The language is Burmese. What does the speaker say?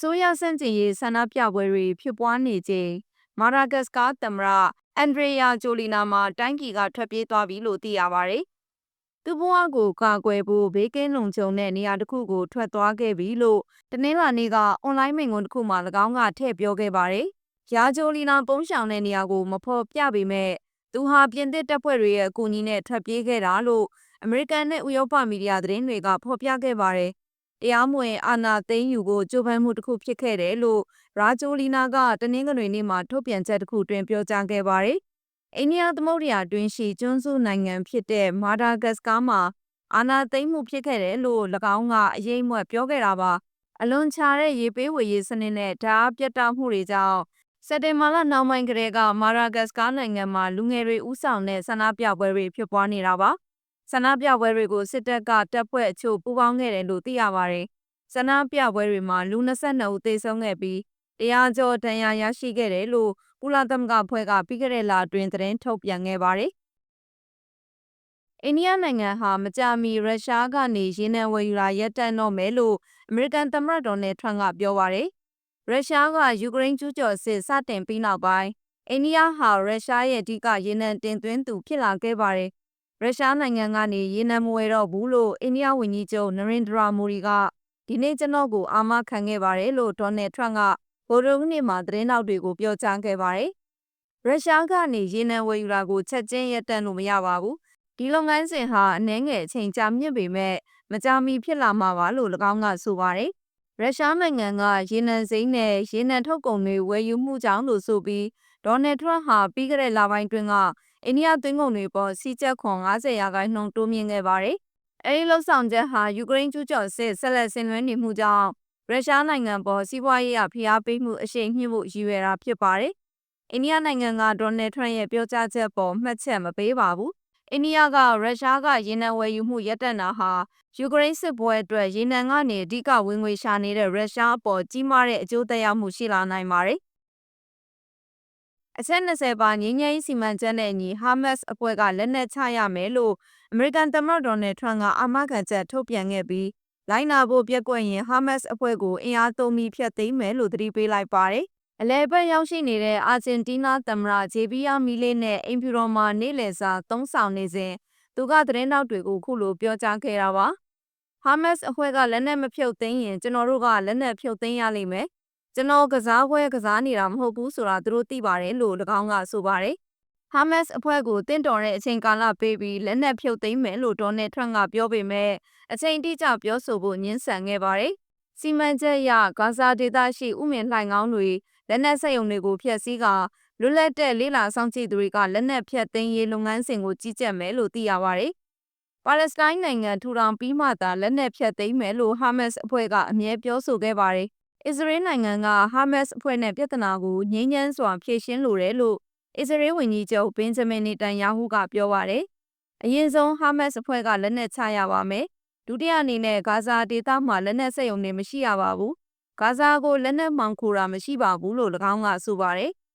စိုးရဆန့်ကျင်ရေးဆန္ဒပြပွဲတွေဖြစ်ပွားနေချိန်မာဒါဂတ်စကာသမ္မတအန်ဒရေယာဂျိုလီနာမှာတိုင်းပြည်ကထွက်ပြေးသွားပြီလို့သိရပါတယ်။သူ့ဘဝကိုကာကွယ်ဖို့ဘေးကင်းလုံခြုံတဲ့နေရာတစ်ခုကိုထွက်သွားခဲ့ပြီလို့တနင်္လာနေ့ကအွန်လိုင်းမိန့်ခွန်းတစ်ခုမှာ၎င်းကထည့်ပြောခဲ့ပါတယ်။ယာဂျိုလီနာပုံရှောင်တဲ့နေရာကိုမဖော်ပြပေမဲ့သူဟာပြင်သစ်တပ်ဖွဲ့တွေရဲ့အကူအညီနဲ့ထွက်ပြေးခဲ့တာလို့အမေရိကန်နဲ့ဥရောပမီဒီယာသတင်းတွေကဖော်ပြခဲ့ပါတယ်။ တရားမဝင်အာဏာသိမ်းယူဖို့ကြိုးပမ်းမှုတစ်ခုဖြစ်ခဲ့တယ်လို့ရာဂျိုလီနာကတနင်္ဂနွေနေ့မှာထုတ်ပြန်ချက်တစ်ခုတွင်ပြောကြားခဲ့ပါတယ်။အိန္ဒိယသမုဒ္ဒရာတွင်းရှိကျွန်းစုနိုင်ငံဖြစ်တဲ့မာဒါဂတ်စကာမှာအာဏာသိမ်းမှုဖြစ်ခဲ့တယ်လို့၎င်းကအရေးမွက်ပြောခဲ့တာပါ။အလွန်ချာတဲ့ရေပေးဝေရေးစနစ်နဲ့ဓာတ်ပြတ်တောက်မှုတွေကြောင့်စက်တင်ဘာလနောက်ပိုင်းကတည်းကမာရာဂတ်စကာနိုင်ငံမှာလူငယ်တွေဥဆောင်တဲ့ဆန္ဒပြပွဲတွေဖြစ်ပွားနေတာပါ။ ဆန္ဒပြပွဲတွေကိုစစ်တပ်ကတပ်ဖွဲ့အချို့ပူးပေါင်းခဲ့တယ်လို့သိရပါတယ်။ဆန္ဒပြပွဲတွေမှာလူ22ဦးသေဆုံးခဲ့ပြီးတရားကျော်ဒဏ်ရာရရှိခဲ့တယ်လို့ကုလသမဂ္ဂဖွဲ့ကပြီးခဲ့တဲ့လအတွင်းသတင်းထုတ်ပြန်ခဲ့ပါတယ်။အိန္ဒိယနိုင်ငံဟာမကြာမီရုရှားကနေရေနံဝယ်ယူတာရပ်တန့်တော့မယ်လို့အမေရိကန်သမ္မတဒေါ်နယ်ထရန့်ကပြောပါတယ်။ရုရှားကယူကရိန်းကျူးကျော်စစ်စတင်ပြီးနောက်ပိုင်းအိန္ဒိယဟာရုရှားရဲ့အဓိကရေနံတင်သွင်းသူဖြစ်လာခဲ့ပါတယ်။ ရုရှားနိုင်ငံကနေရေနံမဝယ်တော့ဘူးလို့အိန္ဒိယဝန်ကြီးချုပ်နရင်ဒရာမိုဒီကဒီနေ့ကျွန်တော်ကိုအာမခံခဲ့ပါတယ်လို့ဒေါ်နယ်ထရန့်ကဗိုလ်ချုပ်နေ့မှာသတင်းတောက်တွေကိုပြောကြားခဲ့ပါတယ်။ရုရှားကနေရေနံဝယ်ယူတာကိုချက်ချင်းရပ်တန့်လို့မရပါဘူး။ဒီလုပ်ငန်းစဉ်ဟာအနှဲငယ်အချိန်ကြာမြင့်ပေမဲ့မကြာမီဖြစ်လာမှာပါလို့၎င်းကဆိုပါတယ်။ရုရှားနိုင်ငံကရေနံစိမ်းနဲ့ရေနံထုတ်ကုန်တွေဝယ်ယူမှုကြောင့်လို့ဆိုပြီးဒေါ်နယ်ထရန့်ဟာပြီးခဲ့တဲ့လပိုင်းတွင်က အိန္ဒိယသွင်းကုန်တွေပေါ်စီးကျက်ခွန်90ရာခိုင်နှုန်းတိုးမြင့်ခဲ့ပါတယ်။အဲဒီလှုပ်ဆောင်ချက်ဟာယူကရိန်းကျူးကျော်စစ်ဆက်လက်ဆင်နွှဲနေမှုကြောင့်ရုရှားနိုင်ငံပေါ်စီးပွားရေးအဖိအားပေးမှုအရှိန်မြင့်ဖို့ရည်ရွယ်တာဖြစ်ပါတယ်။အိန္ဒိယနိုင်ငံကဒေါ်နယ်ထရန့်ရဲ့ပြောကြားချက်ပေါ်မှတ်ချက်မပေးပါဘူး။အိန္ဒိယကရုရှားကရေနံဝယ်ယူမှုရပ်တန့်တာဟာယူကရိန်းစစ်ပွဲအတွက်ရေနံကနေအဓိကဝင်ငွေရှာနေတဲ့ရုရှားအပေါ်ကြီးမားတဲ့အကျိုးသက်ရောက်မှုရှိလာနိုင်ပါတယ်။ အချက်20ပါငြိမ်းချမ်းရေးစီမံချက်နဲ့အညီဟာမတ်စ်အဖွဲ့ကလက်နက်ချရမယ်လို့အမေရိကန်သမ္မတဒေါ်နယ်ထရန့်ကအာမခံချက်ထုတ်ပြန်ခဲ့ပြီးလိုက်နာဖို့ပြက်ကွက်ရင်ဟာမတ်စ်အဖွဲ့ကိုအင်အားသုံးပြီးဖျက်သိမ်းမယ်လို့သတိပေးလိုက်ပါတယ်။အလဲဘက်ရောက်ရှိနေတဲ့အာဂျင်တီးနားသမ္မတဂျေဗီယာမီလေးနဲ့အင်ဖြူတော်မှာနေ့လည်စာသုံးဆောင်နေစဉ်သူကသတင်းတောက်တွေကိုခုလိုပြောကြားခဲ့တာပါ။ဟာမတ်စ်အဖွဲ့ကလက်နက်မဖြုတ်သိမ်းရင်ကျွန်တော်တို့ကလက်နက်ဖြုတ်သိမ်းရလိမ့်မယ်။ ကျွန်တော်ကစားပွဲကစားနေတာမဟုတ်ဘူးဆိုတာသူတို့သိပါတယ်လို့၎င်းကဆိုပါတယ်။ဟာမတ်စ်အဖွဲ့ကိုတင့်တော်တဲ့အချိန်ကာလပေးပြီးလက်နက်ဖြုတ်သိမ်းမယ်လို့ဒေါ်နယ်ထရန့်ကပြောပေမဲ့အချိန်တိကျပြောဆိုဖို့ညှင်းဆန်ခဲ့ပါတယ်။စီမံချက်အရဂါဇာဒေသရှိဥမင်လှိုင်ကောင်းတွေလက်နက်စက်ရုံတွေကိုဖျက်ဆီးကာလွတ်လပ်တဲ့လေးလာဆောင်ကြည့်သူတွေကလက်နက်ဖြတ်သိမ်းရေးလုပ်ငန်းစဉ်ကိုကြီးကြပ်မယ်လို့သိရပါတယ်။ပါလက်စတိုင်းနိုင်ငံထူထောင်ပြီးမှသာလက်နက်ဖြတ်သိမ်းမယ်လို့ဟာမတ်စ်အဖွဲ့ကအမြဲပြောဆိုခဲ့ပါတယ်။ အစ္စရေးနိုင်ငံကဟာမတ်စ်အဖွဲ့နဲ့ပြဿနာကိုငြိမ်းချမ်းစွာဖြေရှင်းလိုတယ်လို့အစ္စရေးဝန်ကြီးချုပ်ဘင်ဂျမင်နေတန်ယာဟုကပြောပါတယ်။အရင်ဆုံးဟာမတ်စ်အဖွဲ့ကလက်နက်ချရပါမယ်။ဒုတိယအနေနဲ့ဂါဇာဒေသမှာလက်နက်စက်ရုံတွေမရှိရပါဘူး။ဂါဇာကိုလက်နက်မှောင်ခိုတာမရှိပါဘူးလို့၎င်းကဆိုပါတယ်။